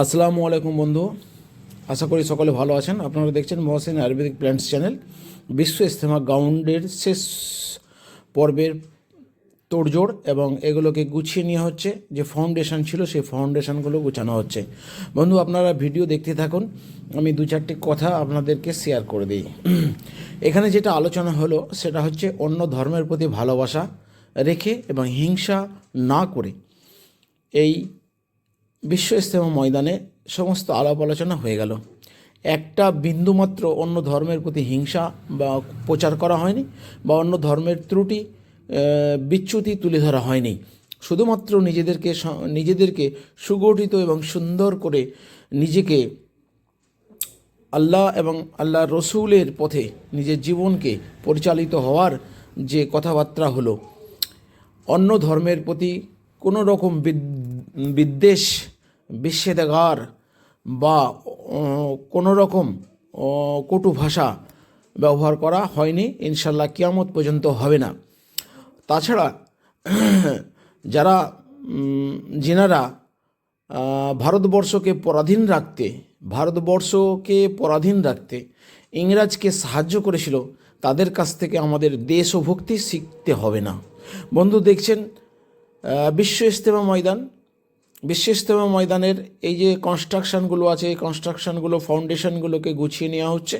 আসসালামু আলাইকুম বন্ধু। আশা করি সকলে ভালো আছেন। আপনারা দেখছেন মহসিন আয়ুর্বেদিক প্ল্যান্টস চ্যানেল। বিশ্ব ইস্তেমা গ্রাউন্ডের শেষ পর্বের তোড়জোড় এবং এগুলোকে গুছিয়ে নেওয়া হচ্ছে। যে ফাউন্ডেশন ছিল, সেই ফাউন্ডেশনগুলো গুছানো হচ্ছে। বন্ধু, আপনারা ভিডিও দেখতে থাকুন। আমি দু চারটি কথা আপনাদেরকে শেয়ার করে দিই। এখানে যেটা আলোচনা হলো, সেটা হচ্ছে অন্য ধর্মের প্রতি ভালোবাসা রেখে এবং হিংসা না করে এই বিশ্ব ইস্তেমা ময়দানে সমস্ত আলাপ আলোচনা হয়ে গেল। একটা বিন্দুমাত্র অন্য ধর্মের প্রতি হিংসা বা প্রচার করা হয়নি বা অন্য ধর্মের ত্রুটি বিচ্যুতি তুলে ধরা হয়নি। শুধুমাত্র নিজেদেরকে নিজেদেরকে সুগঠিত এবং সুন্দর করে নিজেকে আল্লাহ এবং আল্লাহ রসুলের পথে নিজের জীবনকে পরিচালিত হওয়ার যে কথাবার্তা হলো, অন্য ধর্মের প্রতি কোনো রকম বিদ- বিদ্বেষ বিচ্ছেদাগার বা কোনো রকম কটু ভাষা ব্যবহার করা হয়নি, ইনশাল্লাহ কিয়ামত পর্যন্ত হবে না। তাছাড়া, যারা যেনারা ভারতবর্ষকে পরাধীন রাখতে, ভারতবর্ষকে পরাধীন রাখতে ইংরাজকে সাহায্য করেছিল, তাদের কাছ থেকে আমাদের দেশ ও ভক্তি শিখতে হবে না। বন্ধু, দেখছেন বিশ্ব ইস্তেমা ময়দান বিশ্ব ইস্তেমা ময়দানের এই যে কনস্ট্রাকশনগুলো আছে, এই কনস্ট্রাকশনগুলো ফাউন্ডেশনগুলোকে গুছিয়ে নেওয়া হচ্ছে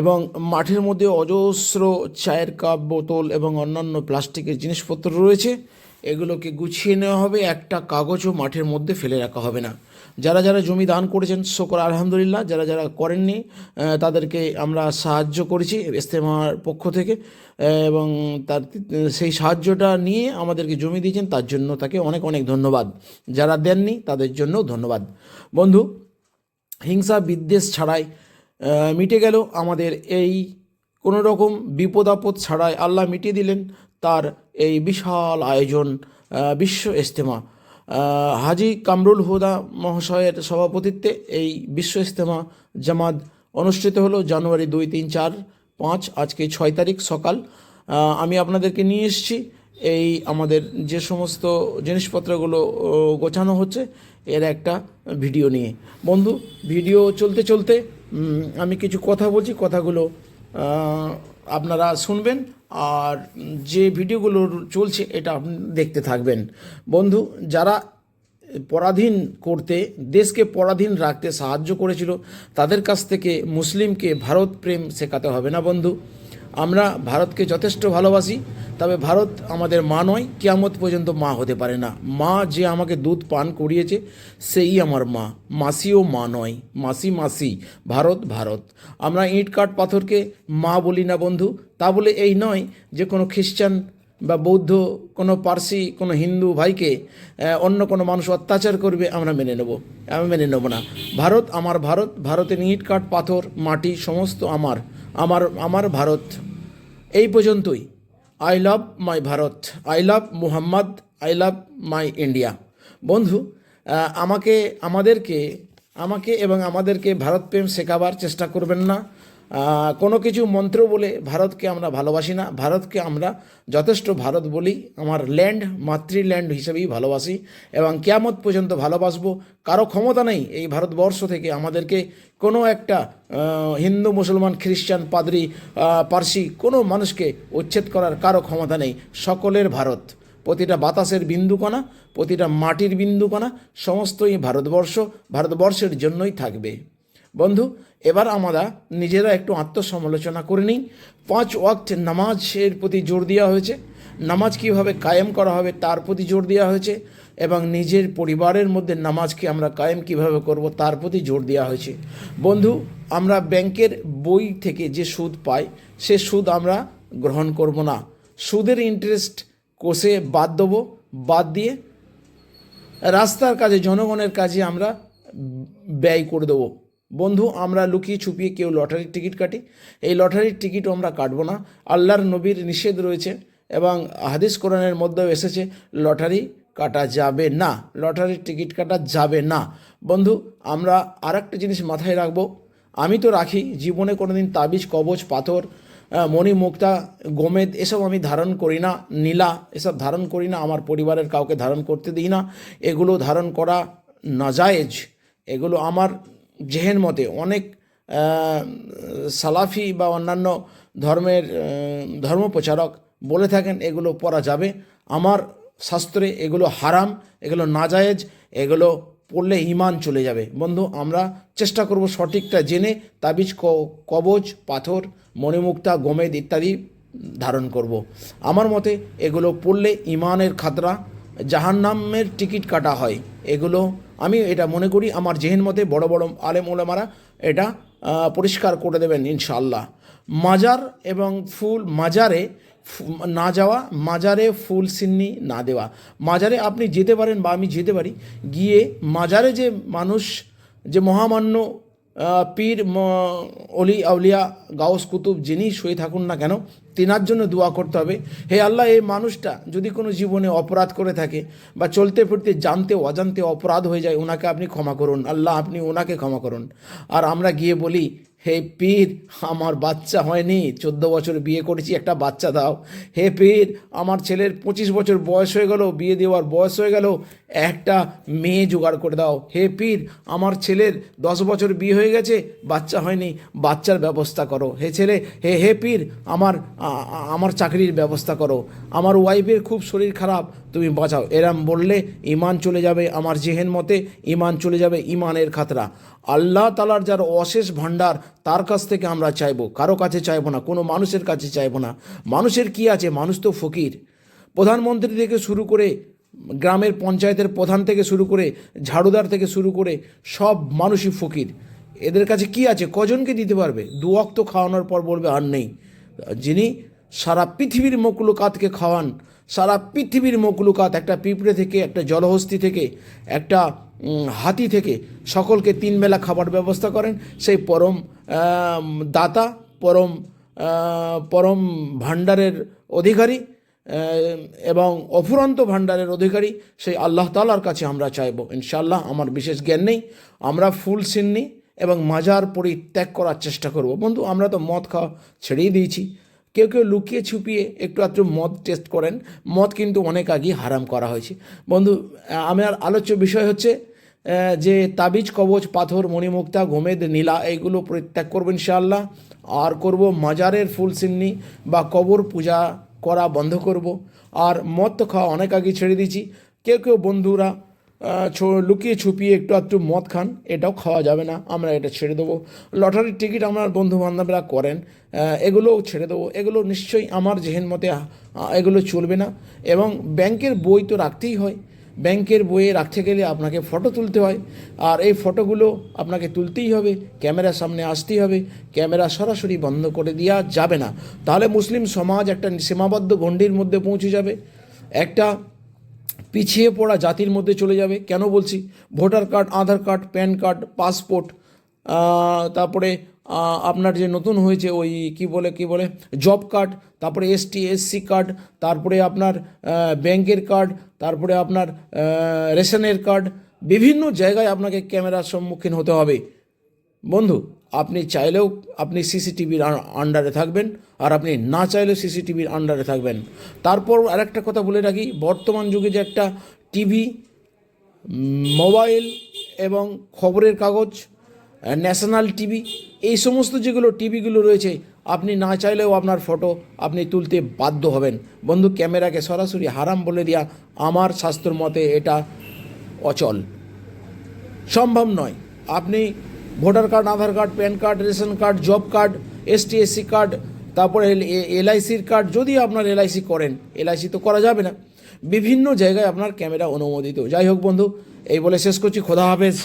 এবং মাঠের মধ্যে অজস্র চায়ের কাপ, বোতল এবং অন্যান্য প্লাস্টিকের জিনিসপত্র রয়েছে। এগুলোকে গুছিয়ে নেওয়া হবে, একটা কাগজও মাঠের মধ্যে ফেলে রাখা হবে না। যারা যারা জমি দান করেছেন, শোকর আলহামদুলিল্লাহ, যারা যারা করেননি তাদেরকে আমরা সাহায্য করেছি ইস্তেমার পক্ষ থেকে এবং তার, সেই সাহায্যটা নিয়ে আমাদেরকে জমি দিয়েছেন, তার জন্য তাকে অনেক অনেক ধন্যবাদ। যারা দেননি, তাদের জন্য ধন্যবাদ। বন্ধু, হিংসা বিদ্বেষ ছাড়াই মিটে গেল আমাদের এই কোনো রকম বিপদ আপদ ছাড়াই আল্লাহ মিটিয়ে দিলেন, তার এই বিশাল আয়োজন বিশ্ব ইজতেমা। হাজি কামরুল হুদা মহাশয়ের সভাপতিত্বে এই বিশ্ব ইজতেমা জামাত অনুষ্ঠিত হলো জানুয়ারি দুই, তিন, চার, পাঁচ, আজকে ছয় তারিখ সকাল। আমি আপনাদেরকে নিয়ে এসেছি। এই আমাদের যে সমস্ত জিনিসপত্রগুলো গোছানো হচ্ছে, এর একটা ভিডিও নিয়ে। বন্ধু, ভিডিও চলতে চলতে আমি কিছু কথা বলছি। কথাগুলো আপনারা শুনবেন। আর যে ভিডিওগুলো চলছে, এটা আপনি দেখতে থাকবেন। বন্ধু, যারা পরাধীন করতে, দেশকে পরাধীন রাখতে সাহায্য করেছিল, তাদের কাছ থেকে মুসলিমকে ভারত প্রেম শেখাতে হবে না, বন্ধু। আমরা ভারতকে যথেষ্ট ভালোবাসি, তবে ভারত আমাদের মা নয়, কিয়ামত পর্যন্ত মা হতে পারে না। মা যে আমাকে দুধ পান করিয়েছে, সেই আমার মা। মাসিও মা নয়। মাসি মাসি, ভারত ভারত। আমরা ইট, কাঠ, পাথরকে মা বলি না বন্ধু। তা বলে এই নয় যে কোনো খ্রিস্টান বা বৌদ্ধ, কোনো পার্সি, কোনো হিন্দু ভাইকে অন্য কোনো মানুষ অত্যাচার করবে, আমরা মেনে নেব। আমি মেনে নেব না। ভারত আমার ভারত। ভারতের ইট, কাঠ, পাথর, মাটি, সমস্ত আমার। আমার আমার ভারত। এই পর্যন্তই। I love my Bharat. I love Muhammad. I love my India বন্ধু আমাকে, আমাদেরকে, আমাকে এবং আমাদেরকে ভারতপ্রেম শেখাবার চেষ্টা করবেন না। কোনো কিছু মন্ত্র বলে ভারতকে আমরা ভালোবাসি না, ভারতকে আমরা যথেষ্ট ভারত বলি, আমার ল্যান্ড মাতৃল্যান্ড হিসেবেই ভালোবাসি, এবং কেয়ামত পর্যন্ত ভালোবাসবো, কারও ক্ষমতা নেই এই ভারতবর্ষ থেকে আমাদেরকে কোনো একটা হিন্দু, মুসলমান, খ্রিস্টান, পাদ্রি পার্সি, কোনো মানুষকে উচ্ছেদ করার কারও ক্ষমতা নেই, সকলের ভারত। প্রতিটা বাতাসের বিন্দুকণা প্রতিটা মাটির বিন্দুকণা সমস্তই ভারতবর্ষ, ভারতবর্ষের জন্যই থাকবে। বন্ধু, এবার আমরা নিজেরা একটু আত্মসমালোচনা করে নিই। পাঁচ ওয়াক্ত নামাজের প্রতি জোর দেওয়া হয়েছে। নামাজ কীভাবে কায়েম করা হবে তার প্রতি জোর দেওয়া হয়েছে এবং নিজের পরিবারের মধ্যে নামাজকে আমরা কায়েম কীভাবে করব তার প্রতি জোর দেওয়া হয়েছে। বন্ধু, আমরা ব্যাংকের বই থেকে যে সুদ পাই, সে সুদ আমরা গ্রহণ করব না। সুদের ইন্টারেস্ট কষে বাদ দেবো, বাদ দিয়ে রাস্তার কাজে, জনগণের কাজে আমরা ব্যয় করে দেবো। বন্ধু, আমরা লুকিয়ে ছুপিয়ে কেউ লটারির টিকিট কাটি। এই লটারির টিকিটও আমরা কাটবো না। আল্লাহর নবীর নিষেধ রয়েছে এবং হাদিস কোরআনের মধ্যেও এসেছে, লটারি কাটা যাবে না, লটারির টিকিট কাটা যাবে না। বন্ধু, আমরা আর একটা জিনিস মাথায় রাখব। আমি তো রাখি, জীবনে কোনোদিন তাবিজ কবচ পাথর মণি, মুক্তা, গোমেদ, এসব আমি ধারণ করি না, নীলা, এসব ধারণ করি না, আমার পরিবারের কাউকে ধারণ করতে দিই না। এগুলো ধারণ করা নাজায়েজ। এগুলো আমার জেহেন মতে অনেক সালাফি বা অন্যান্য ধর্মের ধর্মপ্রচারক বলে থাকেন, এগুলো পরা যাবে। আমার শাস্ত্রে এগুলো হারাম, এগুলো নাজায়েজ, এগুলো পড়লে ইমান চলে যাবে। বন্ধু, আমরা চেষ্টা করব সঠিকটা জেনে তাবিজ, ক- কবজ, পাথর, মণিমুক্তা, গোমেদ ইত্যাদি ধারণ করব। আমার মতে এগুলো পড়লে ইমানের খাতরা, জাহান্নামের টিকিট কাটা হয়। এগুলো আমি এটা মনে করি, আমার জেহেন মতে বড় বড় আলেম ওলামারা এটা পরিষ্কার করে দেবেন ইনশাল্লাহ মাজার এবং ফুল, মাজারে না যাওয়া, মাজারে ফুল সিন্নি না দেওয়া। মাজারে আপনি যেতে পারেন বা আমি যেতে পারি, গিয়ে মাজারে যে মানুষ, যে মহামান্য পীর অলি, আউলিয়া, গাউস কুতুব যিনি শুয়ে থাকুন না কেন, তেনার জন্য দোয়া করতে হবে। হে আল্লাহ, এই মানুষটা যদি কোনো জীবনে অপরাধ করে থাকে বা চলতে ফিরতে জানতে, অজান্তে অপরাধ হয়ে যায় ওনাকে আপনি ক্ষমা করুন। আল্লাহ, আপনি ওনাকে ক্ষমা করুন। আর আমরা গিয়ে বলি হে পীর, আমার বাচ্চা হয়নি। চোদ্দ বছর বিয়ে করেছি, একটা বাচ্চা দাও। হে পীর, আমার ছেলের পঁচিশ বছর বয়স হয়ে গেল, বিয়ে দেওয়ার বয়স হয়ে গেল, একটা মেয়ে জোগাড় করে দাও। হে পীর, আমার ছেলের দশ বছর বিয়ে হয়ে গেছে, বাচ্চা হয়নি, বাচ্চার ব্যবস্থা করো। হে ছেলে, হে হে পীর, আমার আমার চাকরির ব্যবস্থা করো। আমার ওয়াইফের খুব শরীর খারাপ, তুমি বাঁচাও। এরম বললে, ইমান চলে যাবে আমার জেহেন মতে, ইমান চলে যাবে ইমানের খাতরা। আল্লাহ তালার যার অশেষ ভাণ্ডার, তার কাছ থেকে আমরা চাইব। কারও কাছে চাইব না, কোনো মানুষের কাছে চাইব না। মানুষের কি আছে? মানুষ তো ফকির। প্রধানমন্ত্রী থেকে শুরু করে, গ্রামের পঞ্চায়েতের প্রধান থেকে শুরু করে, ঝাড়ুদার থেকে শুরু করে, সব মানুষই ফকির। এদের কাছে কি আছে? কজনকে দিতে পারবে? দু অক্ত খাওয়ানোর পর বলবে, আর নেই। যিনি সারা পৃথিবীর মকুলকাতকে খাওয়ান সারা পৃথিবীর মকুলকাত একটা পিঁপড়ে থেকে, একটা জলহস্তি থেকে, একটা হাতি থেকে সকলকে তিন বেলা খাবার ব্যবস্থা করেন। সেই পরম দাতা, পরম পরম ভাণ্ডারের অধিকারী এবং অফুরন্ত ভাণ্ডারের অধিকারী, সেই আল্লাহ তালার কাছে আমরা চাইব। ইনশাল্লাহ আমার বিশেষ জ্ঞান নেই। আমরা ফুল সিন্নি এবং মাজার পরিত্যাগ করার চেষ্টা করব। বন্ধু, আমরা তো মদ খাওয়া ছেড়েই দিয়েছি। কেউ কেউ লুকিয়ে ছুপিয়ে একটু আধটু মদ টেস্ট করেন। মদ কিন্তু অনেক আগেই হারাম করা হয়েছে। বন্ধু আমার আলোচ্য বিষয় হচ্ছে যে তাবিজ, কবচ, পাথর, মণিমুক্তা, গোমেদ, নীলা, এইগুলো পরিত্যাগ করব ইনশাআল্লাহ। আর করব মাজারের ফুল সিন্নি বা কবর পূজা করা বন্ধ করব। আর মদ তো খাওয়া অনেক আগে ছেড়ে দিয়েছি। কেউ কেউ বন্ধুরা লুকিয়ে ছুপিয়ে একটু একটু মদ খান, এটাও খাওয়া যাবে না, আমরা এটা ছেড়ে দেবো। লটারির টিকিট আমার বন্ধু বান্ধবরা করেন এগুলোও ছেড়ে দেবো, এগুলো নিশ্চয়ই আমার জেহেন মতে এগুলো চলবে না। এবং ব্যাংকের বই তো রাখতেই হয়, ব্যাংকের বইয়ে রাখতে গেলে আপনাকে ফটো তুলতে হয়, আর এই ফটোগুলো আপনাকে তুলতেই হবে ক্যামেরার সামনে আসতেই হবে, ক্যামেরা সরাসরি বন্ধ করে দেওয়া যাবে না। তাহলে মুসলিম সমাজ একটা সীমাবদ্ধ গণ্ডির মধ্যে পৌঁছে যাবে। একটা পিছিয়ে পড়া জাতির মধ্যে চলে যাবে। কেন বলছি? Voter card, Aadhaar card, PAN card, passport তারপরে আপনার যে নতুন হয়েছে ওই কি বলে কি বলে, জব কার্ড, তারপরে এসটি, এসসি কার্ড, তারপরে আপনার ব্যাংকের কার্ড, তারপরে আপনার রেশনের কার্ড, বিভিন্ন জায়গায় আপনাকে ক্যামেরার সম্মুখীন হতে হবে। বন্ধু আপনি চাইলেও আপনি সিসিটিভির আন্ডারে থাকবেন আর আপনি না চাইলেও সিসিটিভির আন্ডারে থাকবেন। তারপর আরেকটা কথা বলে রাখি, বর্তমান যুগে যে একটা টিভি, মোবাইল এবং খবরের কাগজ, ন্যাশনাল টিভি, এই সমস্ত যেগুলো টিভিগুলো রয়েছে, আপনি না চাইলেও আপনার ফটো আপনি তুলতে বাধ্য হবেন। বন্ধু, ক্যামেরাকে সরাসরি হারাম বলে দেওয়া আমার স্বাস্থ্যর মতে এটা অচল। সম্ভব নয়। আপনি voter card, Aadhaar card, PAN card, ration card, job card ST SC card, তারপরে এলআইসির কার্ড, যদি আপনার এলআইসি করেন, এলআইসি তো করা যাবে না। বিভিন্ন জায়গায় আপনার ক্যামেরা অনুমোদিত। যাই হোক বন্ধু, এই বলে শেষ করছি। খোদা হাফেজ।